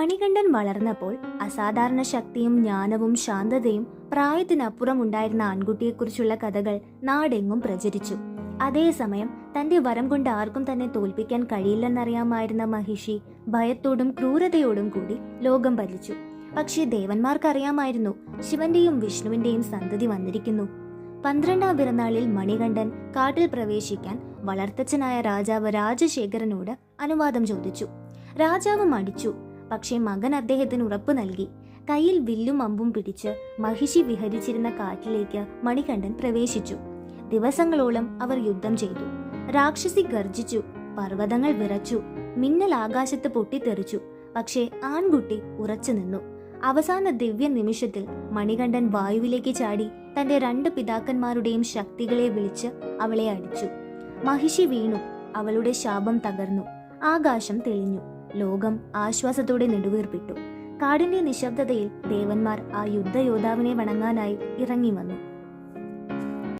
മണികണ്ഠൻ വളർന്നപ്പോൾ അസാധാരണ ശക്തിയും ജ്ഞാനവും ശാന്തതയും പ്രായത്തിനപ്പുറം ഉണ്ടായിരുന്ന ആൺകുട്ടിയെക്കുറിച്ചുള്ള കഥകൾ നാടെങ്ങും പ്രചരിച്ചു. അതേസമയം തന്റെ വരം കൊണ്ട് ആർക്കും തന്നെ തോൽപ്പിക്കാൻ കഴിയില്ലെന്നറിയാമായിരുന്ന മഹിഷി ഭയത്തോടും ക്രൂരതയോടും കൂടി ലോകം ഭരിച്ചു. പക്ഷേ ദേവന്മാർക്കറിയാമായിരുന്നു ശിവന്റെയും വിഷ്ണുവിന്റെയും സന്തതി വന്നിരിക്കുന്നു. പന്ത്രണ്ടാം പിറന്നാളിൽ മണികണ്ഠൻ കാട്ടിൽ പ്രവേശിക്കാൻ വളർത്തച്ഛനായ രാജാവ് രാജശേഖരനോട് അനുവാദം ചോദിച്ചു. രാജാവ് മടിച്ചു. പക്ഷേ മകൻ അദ്ദേഹത്തിന് ഉറപ്പു നൽകി. കയ്യിൽ വില്ലും അമ്പും പിടിച്ച് മഹിഷി വിഹരിച്ചിരുന്ന കാട്ടിലേക്ക് മണികണ്ഠൻ പ്രവേശിച്ചു. ദിവസങ്ങളോളം അവർ യുദ്ധം ചെയ്തു. രാക്ഷസി ഗർജിച്ചു പർവതങ്ങൾ വിറച്ചു മിന്നൽ ആകാശത്ത് പൊട്ടിത്തെറിച്ചു. പക്ഷേ ആൺകുട്ടി ഉറച്ചു നിന്നു. അവസാന ദിവ്യ നിമിഷത്തിൽ മണികണ്ഠൻ വായുവിലേക്ക് ചാടി തന്റെ രണ്ട് പിതാക്കന്മാരുടെയും ശക്തികളെ വിളിച്ച് അവളെ അടിച്ചു. മഹിഷി വീണു അവളുടെ ശാപം തകർന്നു. ആകാശം തെളിഞ്ഞു. ലോകം ആശ്വാസത്തോടെ നെടുവീർപ്പിട്ടു. കാടിന്റെ നിശബ്ദതയിൽ ദേവന്മാർ ആ യുദ്ധയോദ്ധാവിനെ വണങ്ങാനായി ഇറങ്ങി വന്നു.